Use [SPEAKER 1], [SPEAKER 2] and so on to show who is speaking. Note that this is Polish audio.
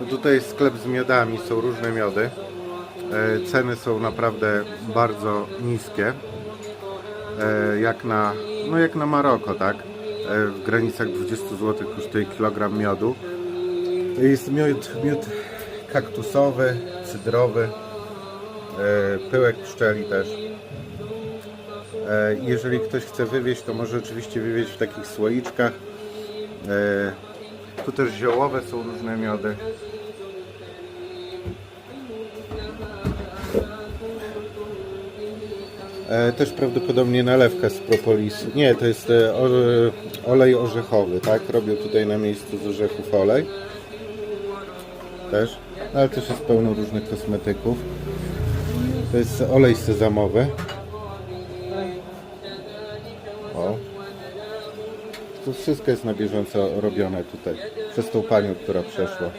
[SPEAKER 1] No tutaj jest sklep z miodami, są różne miody. E, Ceny są naprawdę bardzo niskie. E, Jak na, no jak na Maroko, tak? E, W granicach 20 zł kosztuje kilogram miodu. Jest miód, miód kaktusowy, cydrowy, pyłek pszczeli też. Jeżeli ktoś chce wywieźć, to może oczywiście wywieźć w takich słoiczkach. E, Tu też ziołowe są różne miody. E, Też prawdopodobnie nalewka z propolisu. Nie, to jest e, o- olej orzechowy, tak? Robią tutaj na miejscu z orzechów olej. Też. No, Ale też jest pełno różnych kosmetyków. To jest olej sezamowy. O. To wszystko jest na bieżąco robione tutaj. Przez tą panią, która przeszła.